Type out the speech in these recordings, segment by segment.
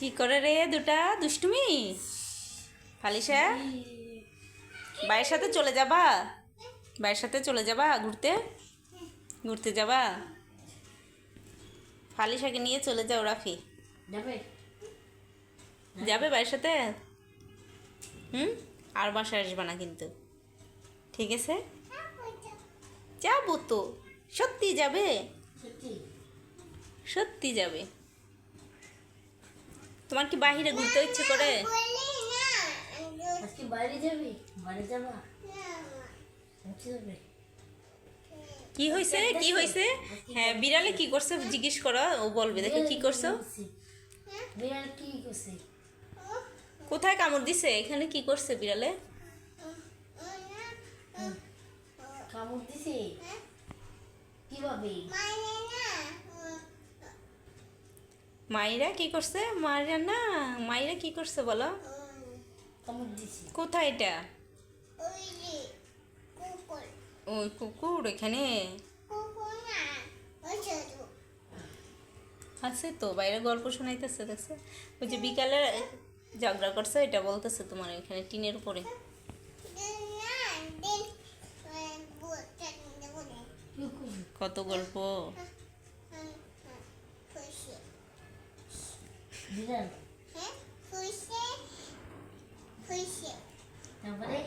কি করে রে দুটা? দুষ্টুমি? ফালিশা? ভাইয়ের সাথে চলে যাবা? ভাইয়ের সাথে চলে যাবা ঘুরতে? ঘুরতে যাবা? ফালিশাকে নিয়ে চলে যাও রাফি। যাবে? যাবে ভাইয়ের সাথে? হুম? আর বাসায় আসবে না কিন্তু। ঠিক আছে? যাব তো। সত্যি যাবে? সত্যি যাবে। তোমার কি বাইরে ঘুরতে ইচ্ছে করে? আজকে বাইরে যাবি? বাইরে যাবা? কি হয়েছে কি হয়েছে হ্যাঁ বিড়ালে কি করছে জিজ্ঞেস করো ও বলবে দেখে কি করছ? বিড়াল কি করছে? কোথায় কামড় দিছে? এখানে কি করছে বিড়ালে? কামড় দিছে? কীভাবে? মাইরা কি করছে? মাইরা না, মাইরা কি করছে বলো? কোথায় এটা? ওই কুকুর এখানে। আছে তো, বাইরে গল্প শোনাইতেছে, দেখছে? ওই যে বিকালে ঝগড়া করছে, এটা বলতেছে তোমার এখানে টিনের উপরে। কত গল্প? তারপরে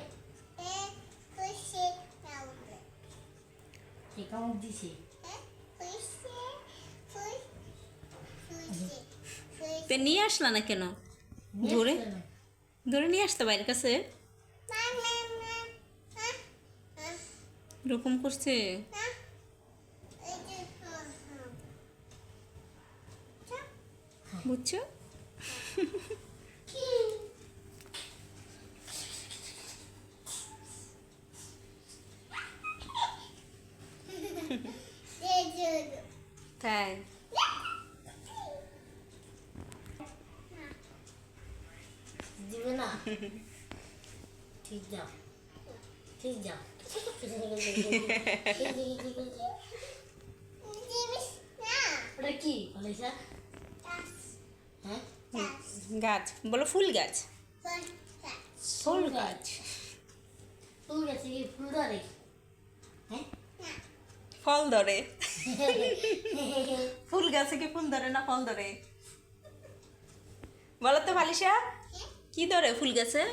কে দিছে নিয়ে আসলা না কেন ধরে ধরে নিয়ে আসতে বাইরের কাছে এরকম করছে বুঝছ তাই দিবে না ঠিক যাও ঠিক যাও ওটা কি গাছ বলো ফুল গাছ। ফুল গাছ? ফুল গাছে ফুল ধরে? হ্যাঁ? ফল ধরে। ফুল গাছে কি ফুল ধরে না ফল ধরে? বলো তো ভালিশা কি ধরে ফুল গাছে?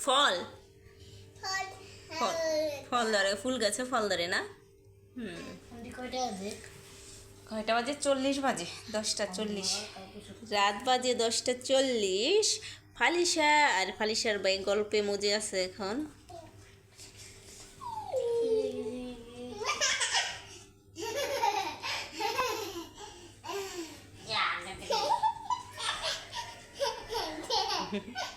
ফল। ফল। ফল ধরে ফুল গাছে ফল ধরে না? হুম। কয়টা বাজে? চল্লিশ বাজে, দশটা চল্লিশ। রাত বাজে দশটা চল্লিশ। ফালিশা, আর ফালিশার ভাই গল্পে মজে আছে এখন। ভাই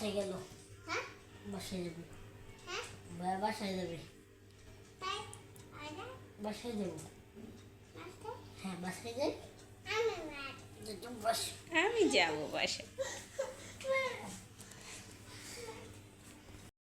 বাসায় গেল। বাসায় যাবে। ভাই বাসায় যাবে। বাসায় যাব। হ্যাঁ বাসায় যাই। বস আমি যাব বাসা